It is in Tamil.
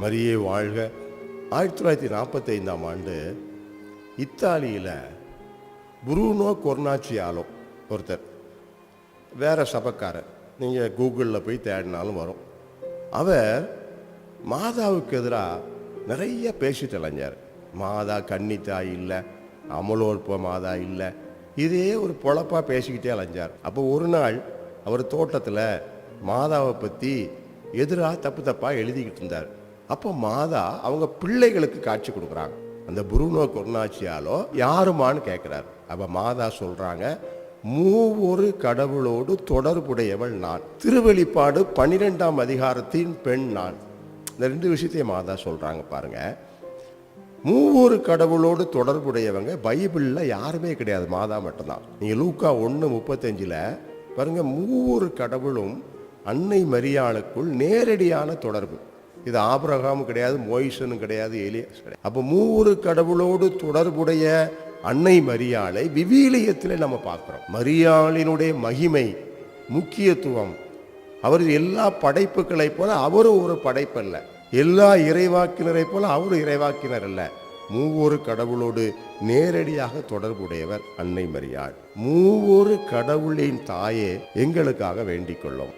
மரியே வாழ்க. ஆயிரத்தி தொள்ளாயிரத்தி நாற்பத்தைந்தாம் ஆண்டு இத்தாலியில் புரூனோ கொர்னாச்சியாலோ ஒருத்தர் வேறு சபக்காரர். நீங்கள் கூகுளில் போய் தேடினாலும் வரும். அவர் மாதாவுக்கு எதிராக நிறைய பேசிட்டு அலைஞ்சார் மாதா கன்னித்தாய் இல்லை அமலோற்ப மாதா இல்லை இதே ஒரு பொழப்பா பேசிக்கிட்டே அலைஞ்சார் அப்போ ஒரு நாள் அவர் தோட்டத்தில் மாதாவை பற்றி எதிராக தப்பு தப்பாக எழுதிக்கிட்டு இருந்தார். அப்போ மாதா அவங்க பிள்ளைகளுக்கு காட்சி கொடுக்குறாங்க. அந்த புருனோ கொர்னாச்சியாலோ யாருமான்னு கேட்குறாரு. அப்போ மாதா சொல்கிறாங்க மூவொரு கடவுளோடு தொடர்புடையவள் நான். திருவெளிப்பாடு பன்னிரெண்டாம் அதிகாரத்தின் பெண் நான். இந்த ரெண்டு விஷயத்தையும் மாதா சொல்கிறாங்க பாருங்கள் மூவொரு கடவுளோடு தொடர்புடையவங்க பைபிளில் யாருமே கிடையாது மாதா மட்டும்தான். நீங்கள் லூக்கா ஒன்று முப்பத்தஞ்சில் பாருங்கள் மூவொரு கடவுளும் அன்னை மரியாளுக்குள் நேரடியான தொடர்பு. இது ஆபிரகாமும் கிடையாது மோயிசனும் கிடையாது எலியாஸ் கிடையாது. அப்போ மூவொரு கடவுளோடு தொடர்புடைய அன்னை மரியாளை விவிலியத்தில் நம்ம பார்க்குறோம். மரியாளினுடைய மகிமை முக்கியத்துவம். அவர் எல்லா படைப்புகளைப் போல அவரும் ஒரு படைப்பல்ல. எல்லா இறைவாக்கினரை போல அவரும் இறைவாக்கினர் அல்ல. மூவொரு கடவுளோடு நேரடியாக தொடர்புடையவர் அன்னை மரியாள். மூவொரு கடவுளின் தாயே எங்களுக்காக வேண்டிக் கொள்ளும்.